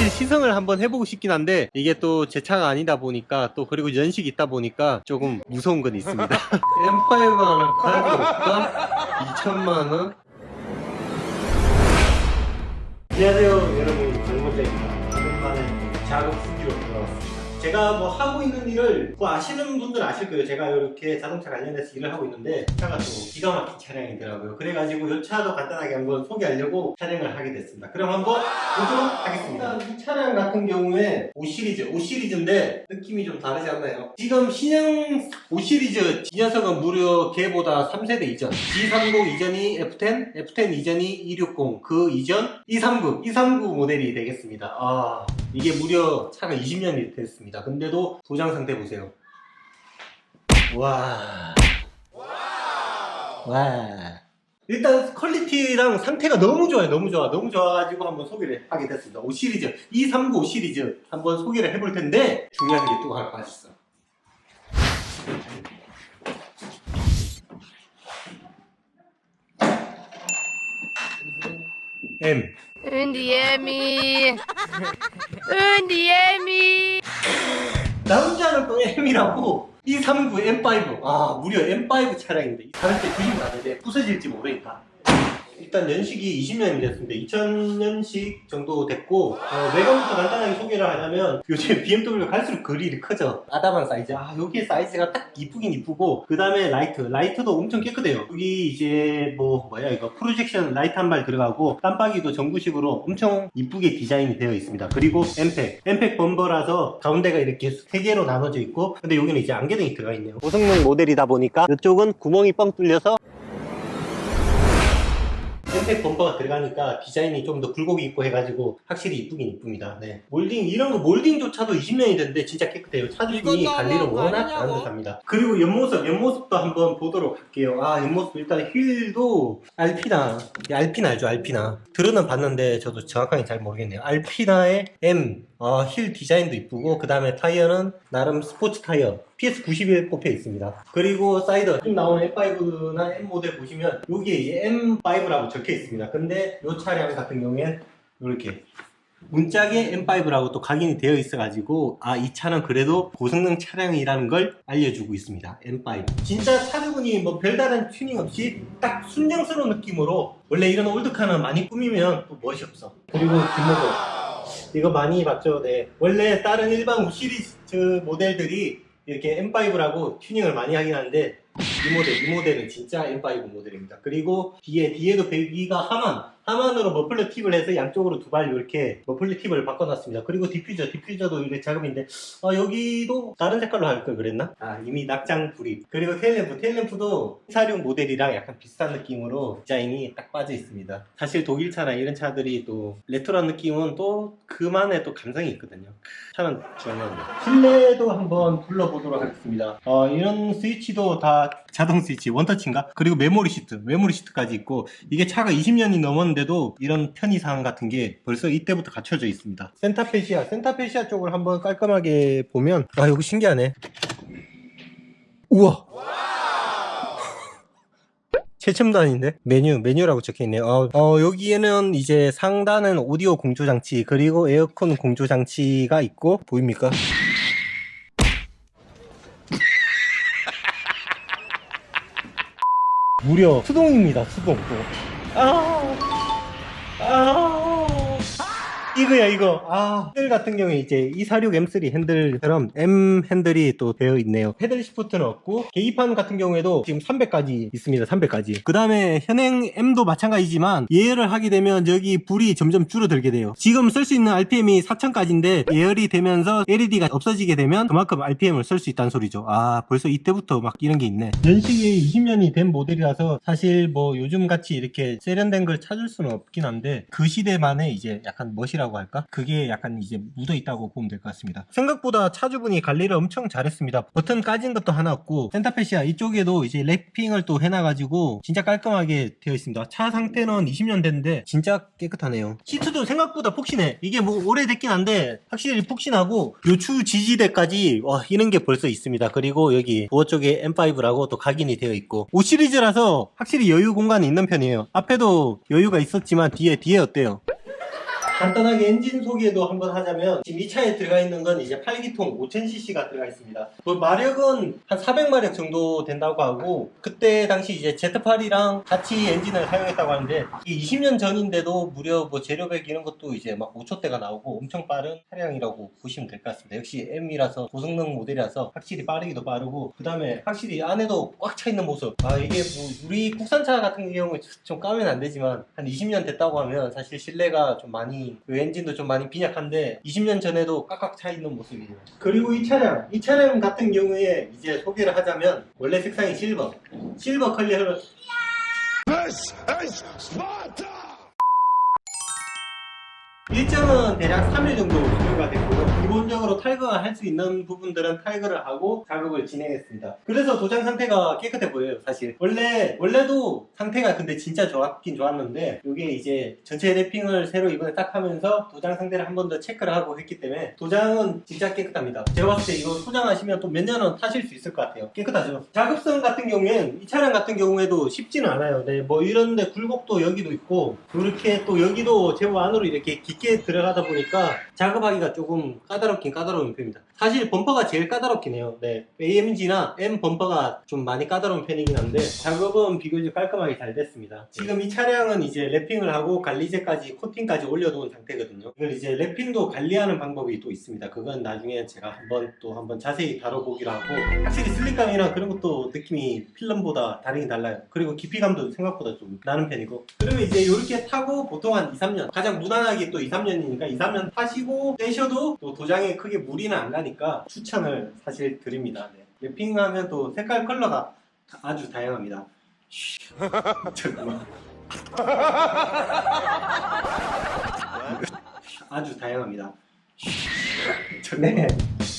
사실 시승을 한번 해보고 싶긴 한데 이게 또 제 차가 아니다 보니까 또 그리고 연식이 있다 보니까 조금 무서운 건 있습니다. M5 하나 가져올까? 2천만 원? 안녕하세요 여러분 강건자입니다. 오랜만에 작업 스튜디오. 제가 뭐 하고 있는 일을 뭐 아시는 분들 아실 거예요. 제가 이렇게 자동차 관련해서 일을 하고 있는데 차가 또 기가 막힌 차량이더라고요. 그래가지고 이 차도 간단하게 한번 소개하려고 촬영을 하게 됐습니다. 그럼 한번 보도록 하겠습니다. 이 차량 같은 경우에 5 시리즈, 5 시리즈인데 느낌이 좀 다르지 않나요? 지금 신형 5 시리즈 이 녀석은 무려 걔보다 3세대 이전 G30 이전이 F10, F10 이전이 260, 그 이전 239, 239 모델이 되겠습니다. 아 이게 무려 차가 20년이 됐습니다. 근데도 도장 상태 보세요. 와. 와. 일단 퀄리티랑 상태가 너무 좋아요. 너무 좋아. 너무 좋아가지고 한번 소개를 하게 됐습니다. 5 시리즈, 239 시리즈 한번 소개를 해볼 텐데 중요한 게 또 하나 빠졌어. M. 은디에미. 은디에미. 남자는 또 M이라고. 239 M5 아 무려 M5 차량인데 다른 때안 되는데 부서질지 모르니까 일단 연식이 20년이 됐습니다. 2000년식 정도 됐고 어, 외관부터 간단하게 소개를 하자면 요즘 BMW 갈수록 그릴이 커져. 아담한 사이즈. 아 여기 사이즈가 딱 이쁘긴 이쁘고 그 다음에 라이트. 라이트도 엄청 깨끗해요. 여기 이제 뭐 뭐야 이거. 프로젝션 라이트 한 발 들어가고 깜빡이도 전구식으로 엄청 이쁘게 디자인이 되어 있습니다. 그리고 엠팩. 엠팩 범버라서 가운데가 이렇게 세 개로 나눠져 있고 근데 여기는 이제 안개등이 들어가 있네요. 고성능 모델이다 보니까 이쪽은 구멍이 뻥 뚫려서 엠팩 범퍼가 들어가니까 디자인이 좀 더 굴곡이 있고 해가지고 확실히 이쁘긴 이쁩니다. 네. 몰딩 이런 거 몰딩조차도 20년이 됐는데 진짜 깨끗해요. 너무한 관리를 거 워낙? 잘한 듯합니다. 그리고 옆모습, 옆모습도 한번 보도록 할게요. 아 옆모습 일단 휠도 알피나, 이 알피나 알죠? 알피나. 들어는 봤는데 저도 정확하게 잘 모르겠네요. 알피나의 M, 어, 힐 디자인도 이쁘고 그 다음에 타이어는 나름 스포츠 타이어 PS91 꼽혀 있습니다. 그리고 사이드 지금 나오는 M5나 M 모델 보시면 여기에 이제 M5라고 적혀 있습니다. 근데 이 차량 같은 경우엔 이렇게 문짝에 M5라고 또 각인이 되어 있어가지고 아 이 차는 그래도 고성능 차량이라는 걸 알려주고 있습니다. M5 진짜 차주분이 뭐 별다른 튜닝 없이 딱 순정스러운 느낌으로 원래 이런 올드카는 많이 꾸미면 또 멋이 없어. 그리고 뒷모습 이거 많이 봤죠. 네. 원래 다른 일반 5 시리즈 모델들이 이렇게 M5라고 튜닝을 많이 하긴 하는데 이 모델, 이 모델은 진짜 M5 모델입니다. 그리고 뒤에, 뒤에도 배기가 하만, 하만으로 머플러 팁을 해서 양쪽으로 두 발 이렇게 머플러 팁을 바꿔놨습니다. 그리고 디퓨저, 디퓨저도 이렇게 작업인데, 아, 여기도 다른 색깔로 할 걸 그랬나? 아, 이미 낙장 불입. 그리고 테일램프, 테일램프도 416 모델이랑 약간 비슷한 느낌으로 디자인이 딱 빠져 있습니다. 사실 독일차나 이런 차들이 또 레트로한 느낌은 또 그만의 또 감성이 있거든요. 차는 중요합니다. 실내도 한번 둘러보도록 하겠습니다. 어, 이런 스위치도 다 자동 스위치, 원터치인가? 그리고 메모리 시트, 메모리 시트까지 있고 이게 차가 20년이 넘었는데도 이런 편의사항 같은 게 벌써 이때부터 갖춰져 있습니다. 센타페시아, 센타페시아 쪽을 한번 깔끔하게 보면 아, 이거 신기하네. 우와! 최첨단인데 메뉴 메뉴라고 적혀 있네요. 어, 어, 여기에는 이제 상단은 오디오 공조 장치 그리고 에어컨 공조 장치가 있고 보입니까? 무려 수동입니다. 수동. 또. 아, 아, 이거야 이거. 아, 핸들 같은 경우에 이제 246 M3 핸들처럼 M 핸들이 또 되어 있네요. 패들 시프트는 없고 계기판 같은 경우에도 지금 300까지 있습니다. 300까지. 그 다음에 현행 M도 마찬가지지만 예열을 하게 되면 여기 불이 점점 줄어들게 돼요. 지금 쓸 수 있는 RPM이 4000까지인데 예열이 되면서 LED가 없어지게 되면 그만큼 RPM을 쓸 수 있다는 소리죠. 아 벌써 이때부터 막 이런 게 있네. 연식이 20년이 된 모델이라서 사실 뭐 요즘 같이 이렇게 세련된 걸 찾을 수는 없긴 한데 그 시대만의 이제 약간 멋이라고 할까? 그게 약간 이제 묻어 있다고 보면 될 것 같습니다. 생각보다 차주분이 관리를 엄청 잘했습니다. 버튼 까진 것도 하나 없고 센터페시아 이쪽에도 이제 랩핑을 또 해놔가지고 진짜 깔끔하게 되어 있습니다. 차 상태는 20년 됐는데 진짜 깨끗하네요. 시트도 생각보다 폭신해. 이게 뭐 오래됐긴 한데 확실히 폭신하고 요추 지지대까지 와 이런 게 벌써 있습니다. 그리고 여기 도어 쪽에 M5라고 또 각인이 되어 있고 5 시리즈라서 확실히 여유 공간이 있는 편이에요. 앞에도 여유가 있었지만 뒤에 뒤에 어때요? 간단하게 엔진 소개도 한번 하자면 지금 이 차에 들어가 있는 건 이제 8기통 5000cc가 들어가 있습니다. 뭐 마력은 한 400마력 정도 된다고 하고 그때 당시 이제 Z8이랑 같이 엔진을 사용했다고 하는데 이 20년 전인데도 무려 뭐 재료백 이런 것도 이제 막 5초대가 나오고 엄청 빠른 차량이라고 보시면 될 것 같습니다. 역시 M이라서 고성능 모델이라서 확실히 빠르기도 빠르고 그 다음에 확실히 안에도 꽉 차 있는 모습 아 이게 뭐 우리 국산차 같은 경우에 좀 까면 안 되지만 한 20년 됐다고 하면 사실 실내가 좀 많이 그 엔진도 좀 많이 빈약한데 20년 전에도 꽉꽉 차 있는 모습이에요. 그리고 이 차량 이 차량 같은 경우에 이제 소개를 하자면 원래 색상이 실버 실버 is Sparta! 일정은 대략 3일 정도 소요가 됐고요. 기본적으로 탈거할 수 있는 부분들은 탈거를 하고 작업을 진행했습니다. 그래서 도장 상태가 깨끗해 보여요, 사실. 원래, 원래도 상태가 근데 진짜 좋았긴 좋았는데, 이게 이제 전체 랩핑을 새로 이번에 딱 하면서 도장 상태를 한 번 더 체크를 하고 했기 때문에, 도장은 진짜 깨끗합니다. 제가 봤을 때 이거 소장하시면 또 몇 년은 타실 수 있을 것 같아요. 깨끗하죠. 작업성 같은 경우엔, 이 차량 같은 경우에도 쉽지는 않아요. 네, 뭐 이런데 굴곡도 여기도 있고, 이렇게 또 여기도 제법 안으로 이렇게 깊게 들어가다 보니까 작업하기가 조금 까다롭긴 까다로운 편입니다. 사실 범퍼가 제일 까다롭긴 해요. 네. AMG나 M 범퍼가 좀 많이 까다로운 편이긴 한데 작업은 비교적 깔끔하게 잘 됐습니다. 지금 이 차량은 이제 랩핑을 하고 관리제까지 코팅까지 올려놓은 상태거든요. 이걸 이제 랩핑도 관리하는 방법이 또 있습니다. 그건 나중에 제가 한번 또 한번 자세히 다뤄보기로 하고 확실히 슬릭감이나 그런 것도 느낌이 필름보다 다르긴 달라요. 그리고 깊이감도 생각보다 좀 나는 편이고 그러면 이제 이렇게 타고 보통 한 2, 3년 가장 무난하게 또 2, 3년이니까 2, 3년 타시고 떼셔도 또 도장에 크게 무리는 안 가니까 추천을 사실 드립니다. 네. 랩핑하면 또 색깔 컬러가 아주 다양합니다. 아주 다양합니다. 네,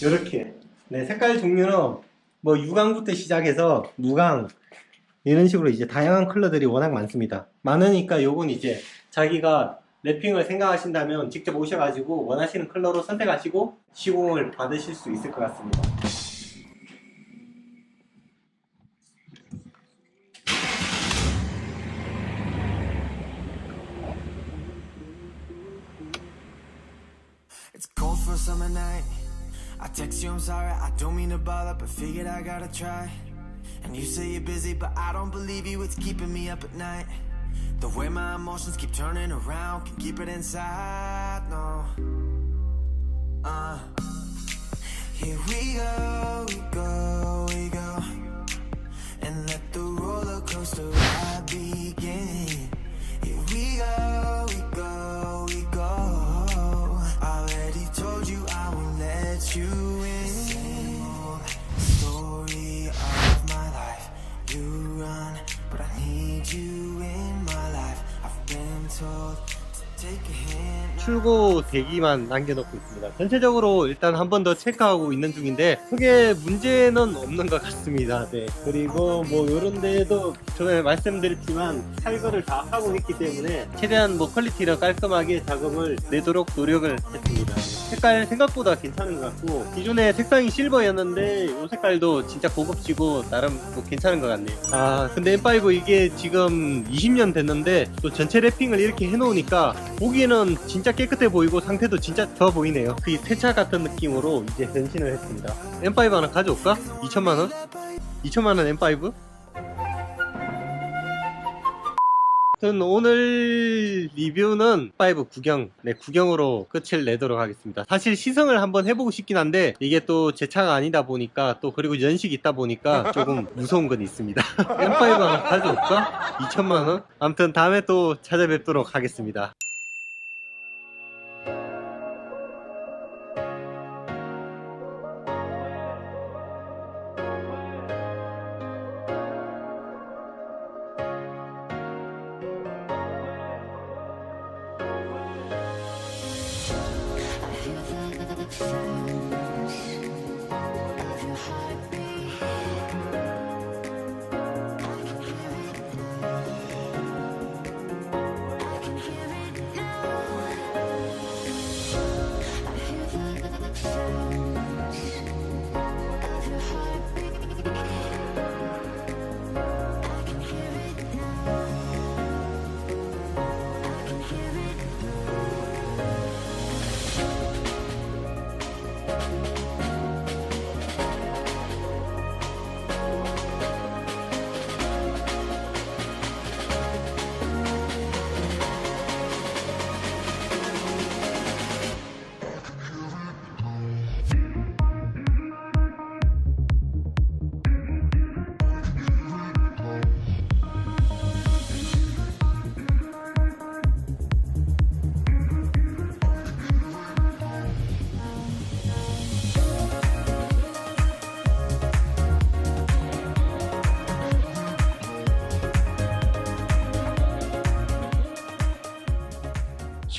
이렇게 네 색깔 종류는 뭐 유광부터 시작해서 무광 이런 식으로 이제 다양한 컬러들이 워낙 많습니다. 많으니까 요건 이제 자기가 랩핑을 생각하신다면 직접 오셔가지고 원하시는 컬러로 선택하시고 시공을 받으실 수 있을 것 같습니다. I text you, I'm sorry, I don't mean to bother, but figured I gotta try. And you say you're busy, but I don't believe you, it's keeping me up at night. The way my emotions keep turning around, can keep it inside, no. Uh, here we go, we go, we go. And let the roller coaster ride 출고 대기만 남겨놓고 있습니다. 전체적으로 일단 한 번 더 체크하고 있는 중인데 크게 문제는 없는 것 같습니다. 네. 그리고 뭐 이런 데에도 전에 말씀드렸지만 탈거를 다 하고 있기 때문에 최대한 뭐 퀄리티를 깔끔하게 작업을 내도록 노력을 했습니다. 색깔 생각보다 괜찮은 것 같고 기존에 색상이 실버였는데 이 색깔도 진짜 고급지고 나름 뭐 괜찮은 것 같네요. 아 근데 M5 이게 지금 20년 됐는데 또 전체 랩핑을 이렇게 해놓으니까 보기에는 진짜 깨끗해 보이고 상태도 진짜 좋아 보이네요. 그 새차 같은 느낌으로 이제 변신을 했습니다. M5 하나 가져올까? 2천만원? 2천만원 M5? 아무튼 오늘 리뷰는 5 구경, 네, 구경으로 끝을 내도록 하겠습니다. 사실 시승을 한번 해보고 싶긴 한데, 이게 또 제 차가 아니다 보니까, 또 그리고 연식이 있다 보니까 조금 무서운 건 있습니다. M5 하나 가져올까? 2천만원? 아무튼 다음에 또 찾아뵙도록 하겠습니다.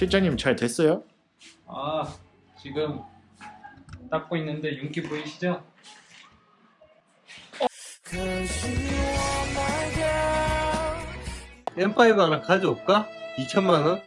실장님 잘 됐어요? 아 지금 닦고 있는데 윤기 보이시죠? M5 하나 가져올까? 2천만 원?